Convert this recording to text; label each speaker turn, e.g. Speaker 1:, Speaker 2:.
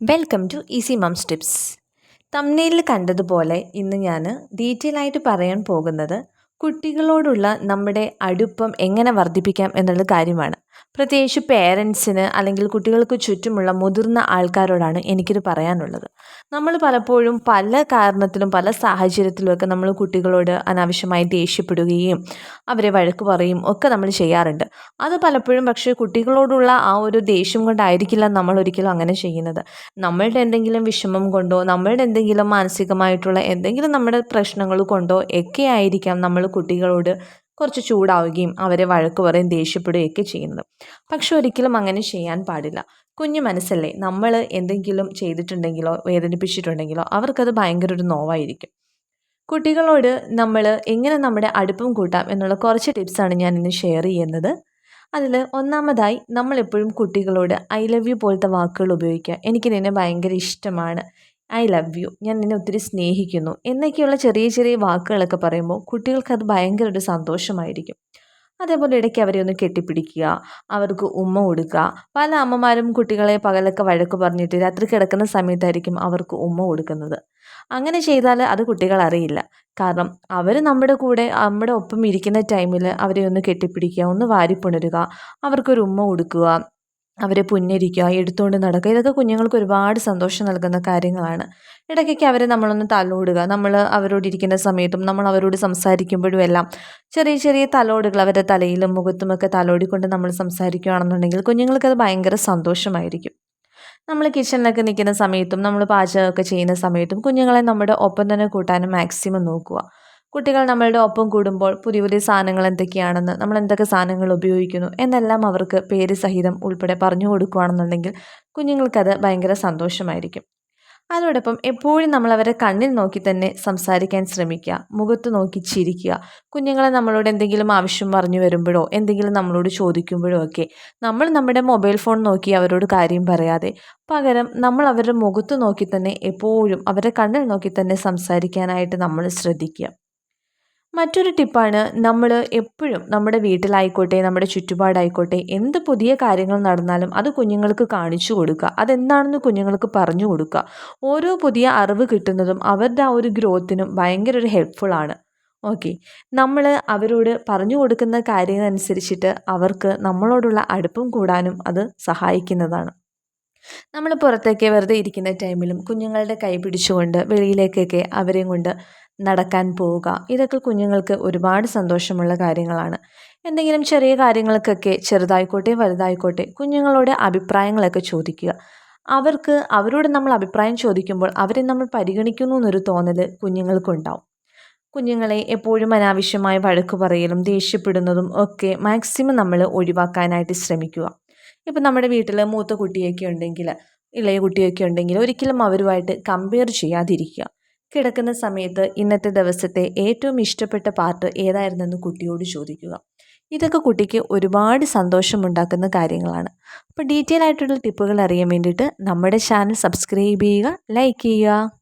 Speaker 1: Welcome to easy moms tips തമ്നയിൽ കണ്ടതുപോലെ ഇന്ന് ഞാൻ ഡീറ്റെയിൽ ആയിട്ട് പറയാൻ പോകുന്നത് കുട്ടികളോടുള്ള നമ്മുടെ അടുപ്പം എങ്ങനെ വർദ്ധിപ്പിക്കാം എന്നുള്ള കാര്യമാണ്. പ്രത്യേകിച്ച് പേരൻസിന് അല്ലെങ്കിൽ കുട്ടികൾക്ക് ചുറ്റുമുള്ള മുതിർന്ന ആൾക്കാരോടാണ് എനിക്കിത് പറയാനുള്ളത്. നമ്മൾ പലപ്പോഴും പല കാരണത്തിലും പല സാഹചര്യത്തിലുമൊക്കെ നമ്മൾ കുട്ടികളോട് അനാവശ്യമായി ദേഷ്യപ്പെടുകയും അവരെ വഴക്ക് പറയും ഒക്കെ നമ്മൾ ചെയ്യാറുണ്ട്. അത് പലപ്പോഴും പക്ഷേ കുട്ടികളോടുള്ള ആ ഒരു ദേഷ്യം കൊണ്ടായിരിക്കില്ല നമ്മൾ ഒരിക്കലും അങ്ങനെ ചെയ്യുന്നത്. നമ്മളുടെ എന്തെങ്കിലും വിഷമം കൊണ്ടോ നമ്മളുടെ എന്തെങ്കിലും മാനസികമായിട്ടുള്ള എന്തെങ്കിലും നമ്മുടെ പ്രശ്നങ്ങൾ കൊണ്ടോ ഒക്കെ ആയിരിക്കാം നമ്മൾ കുട്ടികളോട് കുറച്ച് ചൂടാവുകയും അവരെ വഴക്ക് പറയും ദേഷ്യപ്പെടുകയൊക്കെ ചെയ്യുന്നത്. പക്ഷെ ഒരിക്കലും അങ്ങനെ ചെയ്യാൻ പാടില്ല. കുഞ്ഞു മനസ്സല്ലേ? നമ്മൾ എന്തെങ്കിലും ചെയ്തിട്ടുണ്ടെങ്കിലോ വേദനിപ്പിച്ചിട്ടുണ്ടെങ്കിലോ അവർക്കത് ഭയങ്കര ഒരു നോവായിരിക്കും. കുട്ടികളോട് നമ്മൾ എങ്ങനെ നമ്മുടെ അടുപ്പം കൂട്ടാം എന്നുള്ള കുറച്ച് ടിപ്സാണ് ഞാൻ ഇന്ന് ഷെയർ ചെയ്യുന്നത്. അതിൽ ഒന്നാമതായി നമ്മളെപ്പോഴും കുട്ടികളോട് ഐ ലവ് യു പോലത്തെ വാക്കുകൾ ഉപയോഗിക്കുക. എനിക്ക് നിന്നെ ഭയങ്കര ഇഷ്ടമാണ്. ഐ ലവ് യു ഞാൻ നിന്നെ ഒത്തിരി സ്നേഹിക്കുന്നു എന്നൊക്കെയുള്ള ചെറിയ ചെറിയ വാക്കുകളൊക്കെ പറയുമ്പോൾ കുട്ടികൾക്ക് അത് ഭയങ്കര ഒരു സന്തോഷമായിരിക്കും. അതേപോലെ ഇടയ്ക്ക് അവരെ ഒന്ന് കെട്ടിപ്പിടിക്കുക അവർക്ക് ഉമ്മ കൊടുക്കുക. പല അമ്മമാരും കുട്ടികളെ പകലൊക്കെ വഴക്ക് പറഞ്ഞിട്ട് രാത്രി കിടക്കുന്ന സമയത്തായിരിക്കും അവർക്ക് ഉമ്മ കൊടുക്കുന്നത്. അങ്ങനെ ചെയ്താൽ അത് കുട്ടികൾ അറിയില്ല. കാരണം അവർ നമ്മുടെ കൂടെ നമ്മുടെ ഒപ്പം ഇരിക്കുന്ന ടൈമിൽ അവരെ ഒന്ന് കെട്ടിപ്പിടിക്കുക ഒന്ന് വാരിപ്പുണരുക അവർക്കൊരു ഉമ്മ കൊടുക്കുക അവരെ പുന്നരിക്കുക എടുത്തുകൊണ്ട് നടക്കുക. ഇതൊക്കെ കുഞ്ഞുങ്ങൾക്ക് ഒരുപാട് സന്തോഷം നൽകുന്ന കാര്യങ്ങളാണ്. ഇടയ്ക്കൊക്കെ അവരെ നമ്മളൊന്ന് തലോടുക. നമ്മൾ അവരോട് ഇരിക്കുന്ന സമയത്തും നമ്മൾ അവരോട് സംസാരിക്കുമ്പോഴും എല്ലാം ചെറിയ ചെറിയ തലോടുകൾ അവരുടെ തലയിലും മുഖത്തുമൊക്കെ തലോടിക്കൊണ്ട് നമ്മൾ സംസാരിക്കുകയാണെന്നുണ്ടെങ്കിൽ അത് ഭയങ്കര സന്തോഷമായിരിക്കും. നമ്മൾ കിച്ചണിലൊക്കെ നിൽക്കുന്ന സമയത്തും നമ്മൾ പാചകമൊക്കെ ചെയ്യുന്ന സമയത്തും കുഞ്ഞുങ്ങളെ നമ്മുടെ ഒപ്പം തന്നെ കൂട്ടാനും മാക്സിമം നോക്കുക. കുട്ടികൾ നമ്മളുടെ ഒപ്പം കൂടുമ്പോൾ പുതിയ പുതിയ സാധനങ്ങൾ എന്തൊക്കെയാണെന്ന് നമ്മൾ എന്തൊക്കെ സാധനങ്ങൾ ഉപയോഗിക്കുന്നു എന്നെല്ലാം അവർക്ക് പേര് സഹിതം ഉൾപ്പെടെ പറഞ്ഞു കൊടുക്കുകയാണെന്നുണ്ടെങ്കിൽ കുഞ്ഞുങ്ങൾക്കത് ഭയങ്കര സന്തോഷമായിരിക്കും. അതോടൊപ്പം എപ്പോഴും നമ്മൾ അവരെ കണ്ണിൽ നോക്കി തന്നെ സംസാരിക്കാൻ ശ്രമിക്കുക മുഖത്ത് നോക്കി ചിരിക്കുക. കുഞ്ഞുങ്ങളെ നമ്മളോട് എന്തെങ്കിലും ആവശ്യം പറഞ്ഞു വരുമ്പോഴോ എന്തെങ്കിലും നമ്മളോട് ചോദിക്കുമ്പോഴോ ഒക്കെ നമ്മൾ നമ്മുടെ മൊബൈൽ ഫോൺ നോക്കി അവരോട് കാര്യം പറയാതെ പകരം നമ്മൾ അവരുടെ മുഖത്ത് നോക്കി തന്നെ എപ്പോഴും അവരുടെ കണ്ണിൽ നോക്കി തന്നെ സംസാരിക്കാനായിട്ട് നമ്മൾ ശ്രദ്ധിക്കുക. മറ്റൊരു ടിപ്പാണ് നമ്മൾ എപ്പോഴും നമ്മുടെ വീട്ടിലായിക്കോട്ടെ നമ്മുടെ ചുറ്റുപാടായിക്കോട്ടെ എന്ത് പുതിയ കാര്യങ്ങൾ നടന്നാലും അത് കുഞ്ഞുങ്ങൾക്ക് കാണിച്ചു കൊടുക്കുക. അതെന്താണെന്ന് കുഞ്ഞുങ്ങൾക്ക് പറഞ്ഞു കൊടുക്കുക. ഓരോ പുതിയ അറിവ് കിട്ടുന്നതും അവരുടെ ആ ഒരു ഗ്രോത്തിനും ഭയങ്കര ഒരു ഹെൽപ്ഫുൾ ആണ്. ഓക്കെ. നമ്മൾ അവരോട് പറഞ്ഞു കൊടുക്കുന്ന കാര്യങ്ങളനുസരിച്ചിട്ട് അവർക്ക് നമ്മളോടുള്ള അടുപ്പം കൂടാനും അത് സഹായിക്കുന്നതാണ്. നമ്മൾ പുറത്തേക്ക് വെറുതെ ഇരിക്കുന്ന ടൈമിലും കുഞ്ഞുങ്ങളുടെ കൈ പിടിച്ചുകൊണ്ട് വെളിയിലേക്കൊക്കെ അവരെയും കൊണ്ട് നടക്കാൻ പോവുക. ഇതൊക്കെ കുഞ്ഞുങ്ങൾക്ക് ഒരുപാട് സന്തോഷമുള്ള കാര്യങ്ങളാണ്. എന്തെങ്കിലും ചെറിയ കാര്യങ്ങൾക്കൊക്കെ ചെറുതായിക്കോട്ടെ വലുതായിക്കോട്ടെ കുഞ്ഞുങ്ങളുടെ അഭിപ്രായങ്ങളൊക്കെ ചോദിക്കുക. അവർക്ക് അവരോട് നമ്മൾ അഭിപ്രായം ചോദിക്കുമ്പോൾ അവരെ നമ്മൾ പരിഗണിക്കുന്നു എന്നൊരു തോന്നൽ കുഞ്ഞുങ്ങൾക്കുണ്ടാവും. കുഞ്ഞുങ്ങളെ എപ്പോഴും അനാവശ്യമായ വഴക്ക് പറയലും ദേഷ്യപ്പെടുന്നതും ഒക്കെ മാക്സിമം നമ്മൾ ഒഴിവാക്കാനായിട്ട് ശ്രമിക്കുക. ഇപ്പം നമ്മുടെ വീട്ടിൽ മൂത്ത കുട്ടിയൊക്കെ ഉണ്ടെങ്കിൽ ഇളയ കുട്ടിയൊക്കെ ഉണ്ടെങ്കിൽ ഒരിക്കലും അവരുമായിട്ട് കമ്പയർ ചെയ്യാതിരിക്കുക. കിടക്കുന്ന സമയത്ത് ഇന്നത്തെ ദിവസത്തെ ഏറ്റവും ഇഷ്ടപ്പെട്ട പാർട്ട് ഏതായിരുന്നെന്ന് കുട്ടിയോട് ചോദിക്കുക. ഇതൊക്കെ കുട്ടിക്ക് ഒരുപാട് സന്തോഷമുണ്ടാക്കുന്ന കാര്യങ്ങളാണ്. അപ്പോൾ ഡീറ്റെയിൽ ആയിട്ടുള്ള ടിപ്പുകൾ അറിയാൻ വേണ്ടിയിട്ട് നമ്മുടെ ചാനൽ സബ്സ്ക്രൈബ് ചെയ്യുക ലൈക്ക് ചെയ്യുക.